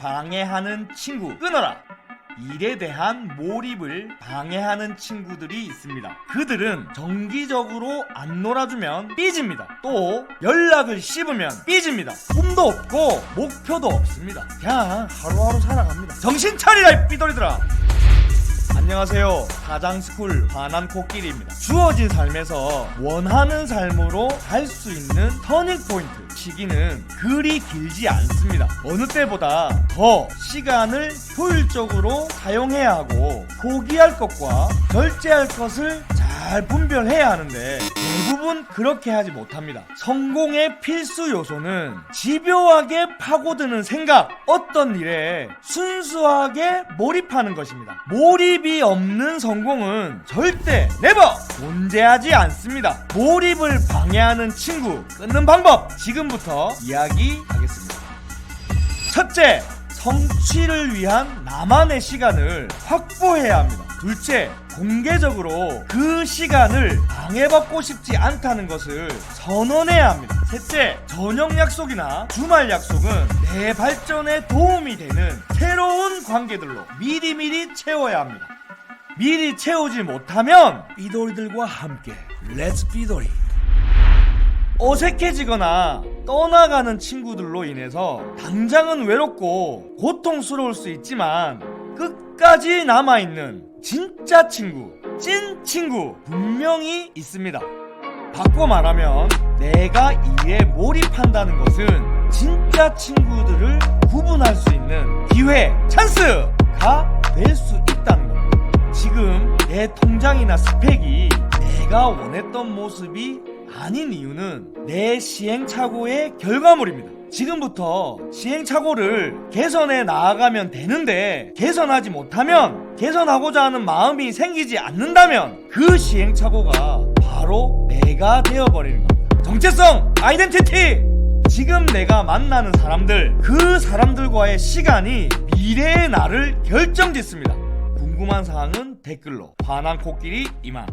방해하는 친구 끊어라. 일에 대한 몰입을 방해하는 친구들이 있습니다. 그들은 정기적으로 안 놀아주면 삐집니다. 또 연락을 씹으면 삐집니다. 꿈도 없고 목표도 없습니다. 그냥 하루하루 살아갑니다. 정신 차리라 이 삐돌이들아. 안녕하세요. 가장스쿨 환한 코끼리입니다. 주어진 삶에서 원하는 삶으로 갈수 있는 터닝 포인트 시기는 그리 길지 않습니다. 어느 때보다 더 시간을 효율적으로 사용해야 하고 포기할 것과 절제할 것을 잘 분별해야 하는데 대부분 그렇게 하지 못합니다. 성공의 필수 요소는 집요하게 파고드는 생각, 어떤 일에 순수하게 몰입하는 것입니다. 몰입이 없는 성공은 절대 네버 존재하지 않습니다. 몰입을 방해하는 친구 끊는 방법 지금부터 이야기하겠습니다. 첫째, 성취를 위한 나만의 시간을 확보해야 합니다. 둘째, 공개적으로 그 시간을 방해받고 싶지 않다는 것을 선언해야 합니다. 셋째, 저녁 약속이나 주말 약속은 내 발전에 도움이 되는 새로운 관계들로 미리미리 채워야 합니다. 미리 채우지 못하면 삐돌이들과 함께 렛츠 삐돌이 어색해지거나 떠나가는 친구들로 인해서 당장은 외롭고 고통스러울 수 있지만 끝까지 남아있는 진짜 친구, 찐 친구 분명히 있습니다. 바꿔 말하면 내가 일에 몰입한다는 것은 진짜 친구들을 구분할 수 있는 기회, 찬스가 될 수 있다는 겁니다. 지금 내 통장이나 스펙이 내가 원했던 모습이 아닌 이유는 내 시행착오의 결과물입니다. 지금부터 시행착오를 개선해 나아가면 되는데 개선하지 못하면 개선하고자 하는 마음이 생기지 않는다면 그 시행착오가 바로 내가 되어버리는 겁니다. 정체성, 아이덴티티! 지금 내가 만나는 사람들, 그 사람들과의 시간이 미래의 나를 결정짓습니다. 궁금한 사항은 댓글로. 화난 코끼리 이만.